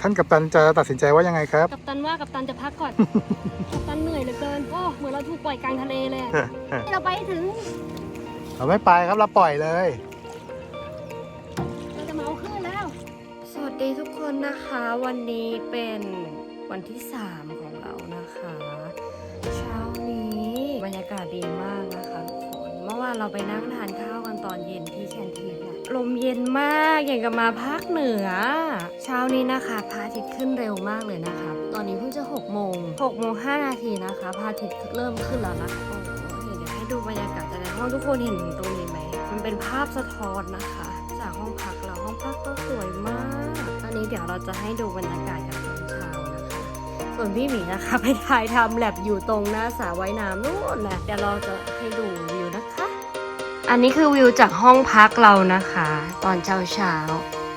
ท่านกัปตันจะตัดสินใจว่ายังไงครับ กัปตันว่ากัปตันจะพักก่อน กัปตันเหนื่อยเหลือเกินโอ้เหมือนเราถูกปล่อยกลางทะเลเลยอะให้เราไปให้ถึง เราไม่ไปครับเราปล่อยเลย เราจะเมาขึ้นแล้ว สวัสดีทุกคนนะคะวันนี้เป็นวันที่ 3 ของเรานะคะ เช้านี้บรรยากาศดีมากนะคะทุกคน เมื่อวานเราไปนั่งทานข้าวกันตอนเย็นที่แคนทีนอะลมเย็นมากอย่างกับมาภาคเหนือ เช้านี้นะคะพระอาทิตย์ขึ้นเร็วมากเลยนะคะ ตอนนี้เพิ่งจะ6โมง6โมง5นาทีนะคะพระอาทิตย์เริ่มขึ้นแล้วนะโอ้โหเดี๋ยวให้ดูบรรยากาศจากในห้องทุกคนเห็นตรงนี้ไหมมันเป็นภาพสะท้อนนะคะ จากห้องพักเราห้องพักก็สวยมากอันนี้เดี๋ยวเราจะให้ดูบรรยากาศกันตอนเช้านะคะ ส่วนพี่หมีนะคะไปถ่ายทำแลบอยู่ตรงหน้าสระว่ายน้ำนู่นนะเดี๋ยวเราจะให้ดูวิวนะคะ อันนี้คือวิวจากห้องพักเรานะคะ ตอนเช้าเช้า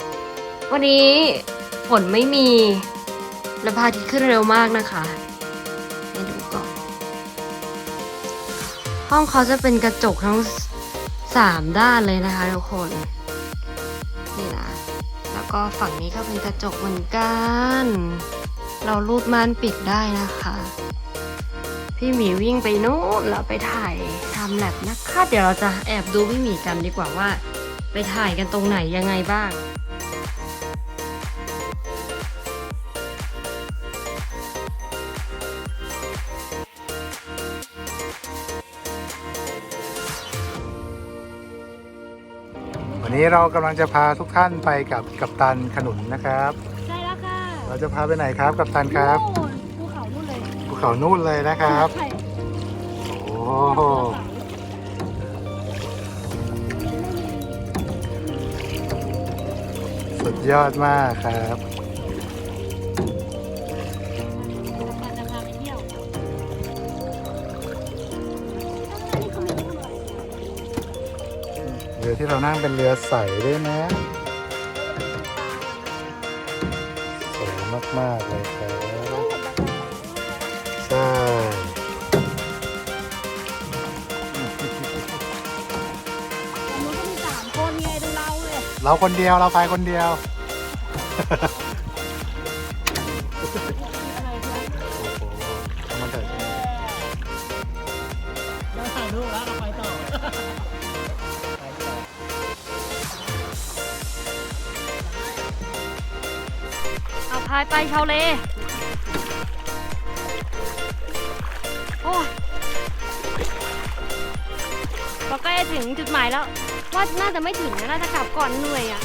ๆวันนี้ฝนไม่มี และพระอาทิตย์ขึ้นเร็วมากนะคะให้ดูก่อน ห้องเขาจะเป็นกระจกทั้งสามด้านเลยนะคะทุกคน นี่นะ แล้วก็ฝั่งนี้ก็เป็นกระจกเหมือนกัน เรารูดม่านปิดได้นะคะ พี่หมีวิ่งไปนู่นแล้วไปถ่ายทำแลบนะคะ เดี๋ยวเราจะแอบดูพี่หมีกันดีกว่าว่า ไปถ่ายกันตรงไหนยังไงบ้างวันนี้เรากำลังจะพาทุกท่านไปกับกัปตันขนุนนะครับ ใช่แล้วค่ะ เราจะพาไปไหนครับกัปตันครับ นู่นภูเขานู่น เลยภูเขานู่นเลยนะครับ ใช่โอ้โหสุดยอดมากครับกัปตันจะพาไปเที่ยวอันนี้เขาไม่ได้ทำอะไรเลยเรือที่เรานั่งเป็นเรือใสด้วยนะสวยมาก ๆ เลยครับ เราคนเดียวเราพายคนเดียว โอะไรเพื่อนเอามาเถอะเราถ่ายรูปแล้วเราไปต่อ เอาพายไปชาวเล โอ้ยเราใกล้จะถึงจุดหมายแล้ว ว่าน่าจะไม่ถึงนะน่าจะกลับก่อนเหนื่อยอะ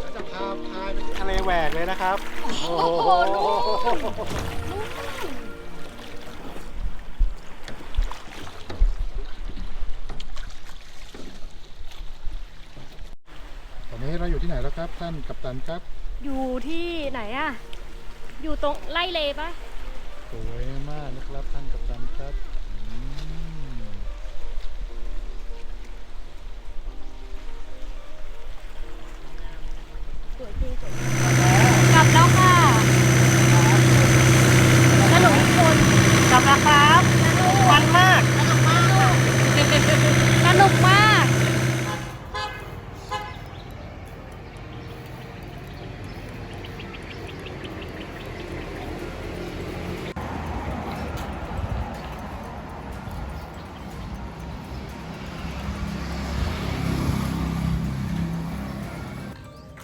เราจะพาพายไปทะเลแหวกเลยนะครับ โอ้โหตอนนี้เราอยู่ที่ไหนแล้วครับ ท่านกัปตันครับ อยู่ที่ไหนอะอยู่ตรงไล่เลปะสวยมากนะครับท่านกัปตันครับ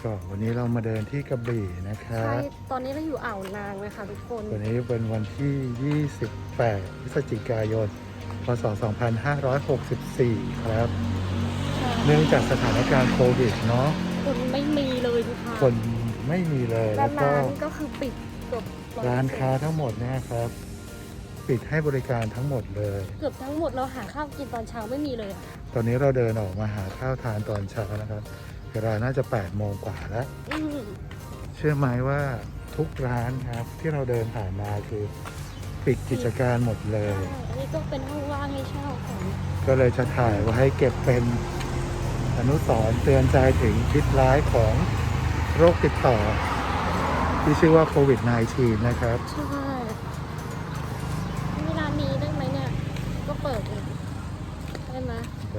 ก็วันนี้เรามาเดินที่กระบี่นะครัใช่บตอนนี้เราอยู่อ่าวนางเลยค่ะทุกคน วันนี้เป็นวันที่ 28 พฤศจิกายน พศ 2564 ครับ เนื่องจากสถานการณ์โควิดเนาะ คนไม่มีเลยทุกค่ะคนไม่มีเลยและแล้วก็ร้านก็คือปิดเกือบ100%ร้านค้าทั้งหมดเนะครับ ปิดให้บริการทั้งหมดเลย เกือบทั้งหมดเราหาข้าวกินตอนเช้าไม่มีเลยค่ะตอนนี้เราเดินออกมาหาข้าวทานตอนเช้านะครับ เวลาน่าจะ8โมงกว่าแล้วอืมเชื่อไหมว่าทุกร้านครับที่เราเดินผ่านมาคือปิดกิจการหมดเลยใช่อันนี้ก็เป็นห้องว่างให้เช่าของก็เลยจะถ่ายไว้ให้เก็บเป็นอนุสรณ์เตือนใจถึงพิษร้ายของโรคติดต่อ ที่ชื่อว่าโควิด -19 นะครับ ใช่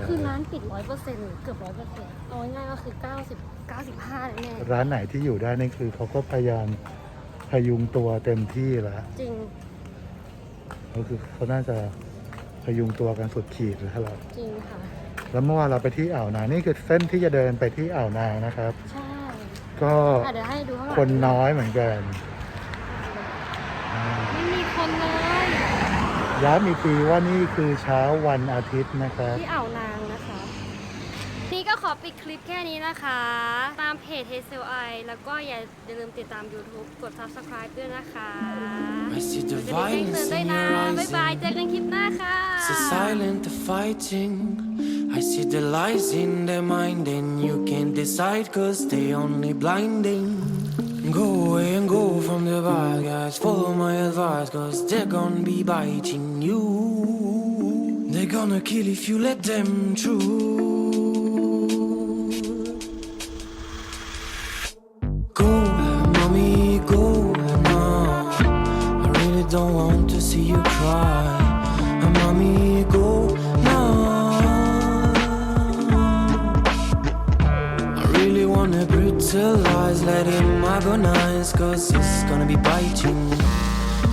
คือร้านปิดร้อยเปอร์เซ็นต์เกือบร้อยเปอร์เซ็นต์เอาง่ายๆก็คือเก้าสิบเก้าสิบห้าแน่ร้านไหนที่อยู่ได้นี่คือเขาก็พยายามพยุงตัวเต็มที่แล้วจริงก็คือเขาน่าจะพยุงตัวกันสุดขีดแล้วล่ะจริงค่ะ แล้วเมื่อวานเราไปที่อ่าวนางนี่คือเส้นที่จะเดินไปที่อ่าวนางนะครับ ใช่ ก็อะเดี๋ยวให้ดูข้างหลังคนน้อยเหมือนกันอ่าไม่มีคนเลย ย้ำอีกทีว่านี่คือเช้าวันอาทิตย์นะครับ ที่อ่าวนางนะคะ นี่ก็ขอปิดคลิปแค่นี้นะคะ ตามเพจ h s l i แล้วก็อย่าอย่าลืมติดตาม YouTube กด Subscribe ด้วยนะคะ I see จะ the ได้แจ้งเตือน violence ด้วย in นะ your บ๊าย eyes. บาย เจอกันคลิปหน้าค่ะ So silent the fighting. I see the lies in their mind, and you can't decide cause they only blinding. Go away and go from the bad guys. Follow my advice cause they're gonna be biting you. They're gonna kill if you let them through. Go, mommy, go now. I really don't want to see you cry. Mommy, go wanna brutalize, let him agonize, cause it's gonna be biting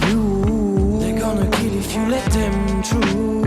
you. They're gonna kill if you let them through.